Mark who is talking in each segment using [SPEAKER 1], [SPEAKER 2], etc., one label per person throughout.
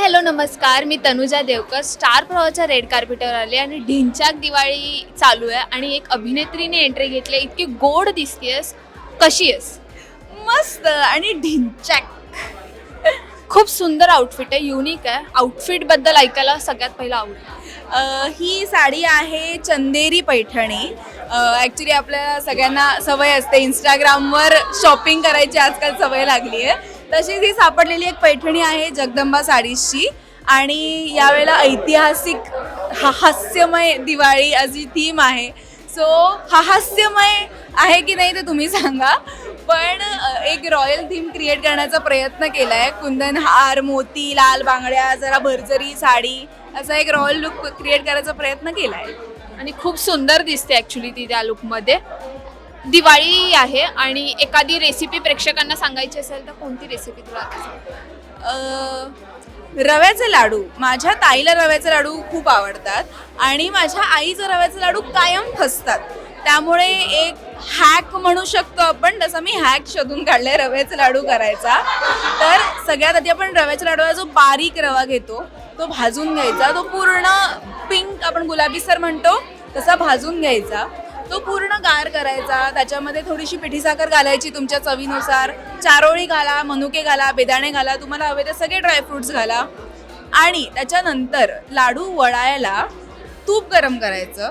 [SPEAKER 1] Hello नमस्कार. मी Tanuja Devkar star प्रवाहाच्या रेड कार्पेटवर आले आणि ढिंचाक दिवाळी चालू आहे आणि एक अभिनेत्रीने एंट्री घेतली आहे. इतकी गोड दिसतेस कशी आहेस
[SPEAKER 2] मस्त. आणि ढिंचॅक.
[SPEAKER 1] खूप सुंदर आउटफिट आहे युनिक आहे. आउटफिटबद्दल ऐकायला सगळ्यात पहिलं आवडेल.
[SPEAKER 2] ही साडी आहे चंदेरी पैठणी. ॲक्च्युली आपल्याला सगळ्यांना सवय असते. इंस्टाग्रामवर शॉपिंग करायची आजकाल सवय लागली आहे तशीच ही सापडलेली एक पैठणी आहे जगदंबा साडीची. आणि यावेळेला ऐतिहासिक हा हास्यमय दिवाळी अशी थीम आहे. सो हा हास्यमय आहे की नाही ते तुम्ही सांगा. पण एक रॉयल थीम क्रिएट करण्याचा प्रयत्न केला आहे कुंदन हार मोती लाल बांगड्या जरा भरजरी साडी असा एक रॉयल लुक क्रिएट करायचा प्रयत्न केला आहे
[SPEAKER 1] आणि खूप सुंदर दिसते ॲक्च्युली ती त्या लुकमध्ये दिवाळी आहे आणि एखादी रेसिपी प्रेक्षकांना सांगायची असेल तर कोणती रेसिपी तुला
[SPEAKER 2] अ, रव्याचे लाडू. माझ्या ताईला रव्याचे लाडू खूप आवडतात आणि माझ्या आईचं रव्याचे लाडू कायम फसतात. त्यामुळे एक हॅक म्हणू शकतो आपण. जसं मी हॅक शोधून काढलाय रव्याचे लाडू करायचा. तर सगळ्यात आधी आपण रव्याच्या लाडूला जो बारीक रवा घेतो तो भाजून घ्यायचा. तो पूर्ण पिंक आपण गुलाबी सर म्हणतो तसा भाजून घ्यायचा. तो पूर्ण गार करायचा त्याच्यामध्ये थोडीशी पिठी साखर घालायची तुमच्या चवीनुसार. चारोळी घाला मनुके घाला बेदाणे घाला तुम्हाला हवे ते सगळे ड्रायफ्रुट्स घाला. आणि त्याच्यानंतर लाडू वळायला तूप गरम करायचं.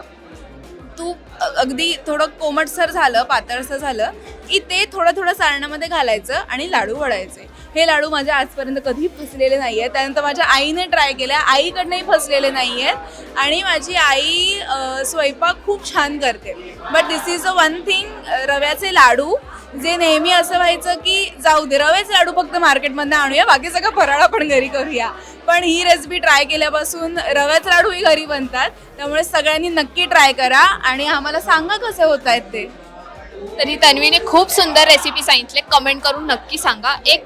[SPEAKER 2] तूप अगदी थोडं कोमटसर झालं पातळसर झालं की ते थोडं थोडं सारणामध्ये घालायचं आणि लाडू वळायचे. हे लाडू माझ्या आजपर्यंत कधी फसलेले नाही आहेत त्यानंतर माझ्या आईने ट्राय केल्या आईकडनंही फसलेले नाही आहेत आणि माझी आई स्वयंपाक खूप छान करते. But this is a one thing रव्याचे लाडू जे नेहमी असं व्हायचं की जाऊ दे रव्याचे लाडू फक्त मार्केटमधनं आणूया बाकी सगळं फराळ आपण घरी करूया. पण ही रेसिपी ट्राय केल्यापासून रव्याचे लाडूही घरी बनतात. त्यामुळे सगळ्यांनी नक्की ट्राय करा आणि आम्हाला सांगा कसे होत आहेत ते.
[SPEAKER 1] तरी तन्वीने खूप सुंदर रेसिपी सांगितले. कमेंट करून नक्की सांगा. एक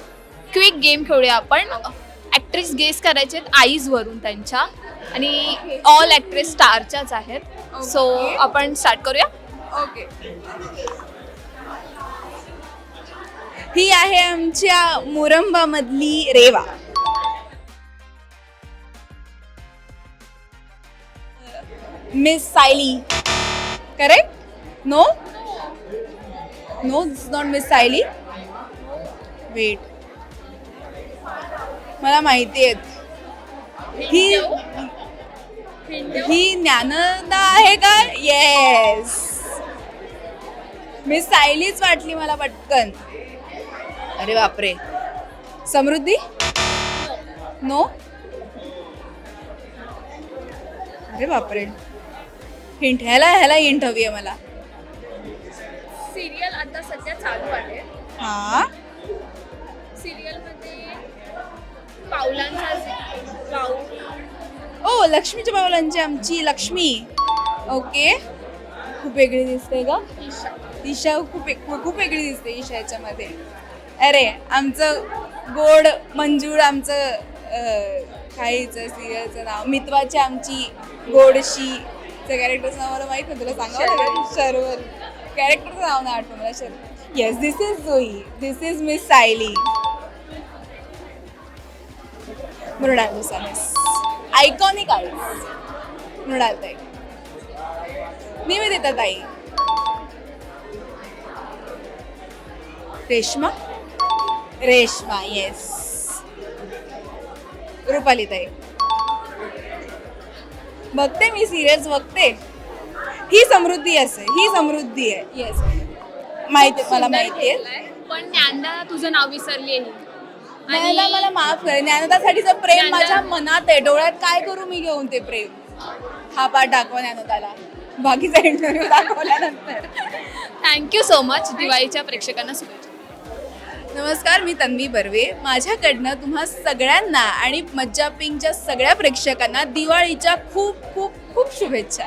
[SPEAKER 1] क्विक गेम खेळूया आपण. ॲक्ट्रेस गेस करायचे आईज वरून त्यांच्या. आणि ऑल ॲक्ट्रेस स्टारच्याच आहेत. सो. आपण स्टार्ट करूया.
[SPEAKER 2] ओके ही आहे आमच्या मुरंबामधली Reva. Miss Sayali correct no no not miss Sayali wait मला माहिती आहेत. ही ही ज्ञानदा आहे का? येस मी सायलीच वाटली मला पटकन. अरे बापरे. समृद्धी? नो. अरे बापरे. हिंट ह्याला ह्याला हिंट हवी आहे मला.
[SPEAKER 1] सिरियल आता सध्या चालू आहे.
[SPEAKER 2] हा?
[SPEAKER 1] पावलांचा पाऊल
[SPEAKER 2] ओ लक्ष्मीच्या पावलांची आमची लक्ष्मी. ओके. खूप वेगळी दिसते का ईशा. खूप खूप वेगळी दिसते ईशा याच्यामध्ये. अरे आमचं गोड मंजूळ आमचं काहीचं सिरियलचं नाव. मितवाची आमची गोडशी. त्या कॅरेक्टरचं नाव मला माहीत नाही. तुला सांगावं शर्वल. कॅरेक्टरचं नाव नाही आठवण मला. शर्वल. येस दिस इज जोई this is miss Sayali Mrinal miss iconic eyes Mrinal ताई निवेदिता ताई. रेश्मा? रेश्मा येस रुपाली ताई बघते मी सिरियस बघते. ही समृद्धी असे ही समृद्धी आहे. येस माहिती आहे मला माहिती आहे.
[SPEAKER 1] पण ज्ञानदा तुझं नाव विसरली आहे.
[SPEAKER 2] ज्ञानदा मला माफ करे. ज्ञानदासाठीचं प्रेम
[SPEAKER 1] ज्ञानदा-
[SPEAKER 2] माझ्या मनात आहे. डोळ्यात काय करू मी घेऊन ते प्रेम? हा पाठ दाखवा ज्ञानदाला. बाकीचा इंटरव्ह्यू दाखवल्यानंतर.
[SPEAKER 1] थँक्यू सो मच दिवाळीच्या प्रेक्षकांना शुभेच्छा
[SPEAKER 2] नमस्कार मी तन्वी बर्वे. माझ्याकडनं तुम्हा सगळ्यांना आणि मज्जा पिंकच्या सगळ्या प्रेक्षकांना दिवाळीच्या खूप खूप खूप शुभेच्छा.